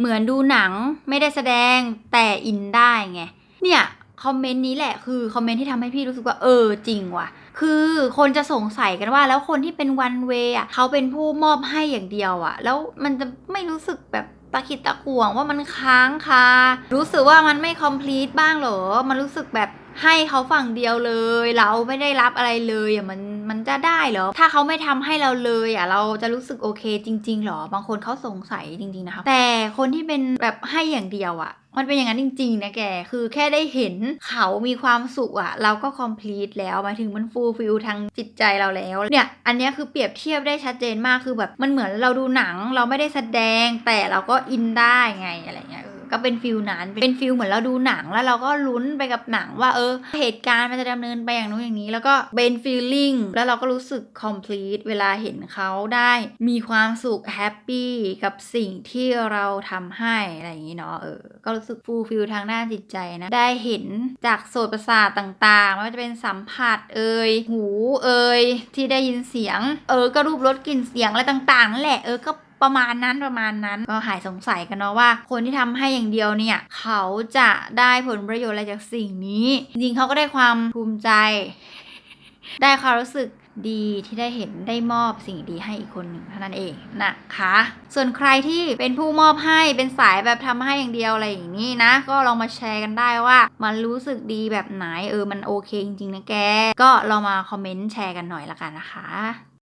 เหมือนดูหนังไม่ได้แสดงแต่อินได้ไงเนี่ย คอมเมนต์นี้แหละคือคอมเมนต์ที่ทำให้พี่รู้สึกว่าเออจริงว่ะ คือคนจะสงสัยกันว่า แล้วคนที่เป็นวันเวอะเขาเป็นผู้มอบให้อย่างเดียวอะ แล้วมันจะไม่รู้สึกแบบตะขิดตะขวงว่ามันค้างคารู้สึกว่ามันไม่คอมพลีทบ้างเหรอ มันรู้สึกแบบให้เขาฝั่งเดียวเลย เราไม่ได้รับอะไรเลยอะมันมันจะได้เหรอ ถ้าเขาไม่ทำให้เราเลยอะเราจะรู้สึกโอเคจริงๆหรอบางคนเขาสงสัยจริงๆนะคะแต่คนที่เป็นแบบให้อย่างเดียวอะ มันเป็นอย่างนั้นจริง ๆ นะแก คือแค่ได้เห็นเขามีความสุขอะเราก็คอม plete แล้วหมายถึงมันฟูลฟิลทางจิตใจเราแล้ว เนี่ย อันนี้คือเปรียบเทียบได้ชัดเจนมาก คือแบบมันเหมือนเราดูหนัง เราไม่ได้แสดง แต่เราก็อินได้ไงอะไรเงี้ย ก็เป็นฟิลนั้น เป็นฟิลเหมือนเราดูหนังแล้วเราก็ลุ้นไปกับหนังว่าเออ เหตุการณ์มันจะดำเนินไปอย่างนู้นอย่างนี้ แล้วก็เป็น feeling แล้วเราก็รู้สึก complete เวลาเห็นเขาได้มีความสุข happy กับสิ่งที่เราทำให้อะไรอย่างนี้เนาะเออก็รู้สึก fulfill ทางด้านจิตใจนะ ได้เห็นจากโสตประสาทต่างๆไม่ว่าจะเป็นสัมผัสเอ่ยหูเอ่ยที่ได้ยินเสียง เออก็รูปรสกลิ่นเสียงอะไรต่างๆนั่นแหละเออก็ ประมาณนั้นประมาณนั้นก็หายสงสัยกันเนาะว่า คนที่ทำให้อย่างเดียวเนี่ย เขาจะได้ผลประโยชน์อะไรจากสิ่งนี้ จริงเขาก็ได้ความภูมิใจ ได้ความรู้สึกดีที่ได้เห็นได้มอบสิ่งดีให้อีกคนหนึ่งเท่านั้นเองนะคะ ส่วนใครที่เป็นผู้มอบให้เป็นสายแบบทำให้อย่างเดียวอะไรอย่างนี้นะ ก็ลองมาแชร์กันได้ว่า มันรู้สึกดีแบบไหนเออมันโอเคจริงๆนะแก ก็ลองมาคอมเมนต์แชร์กันหน่อยละกันนะคะ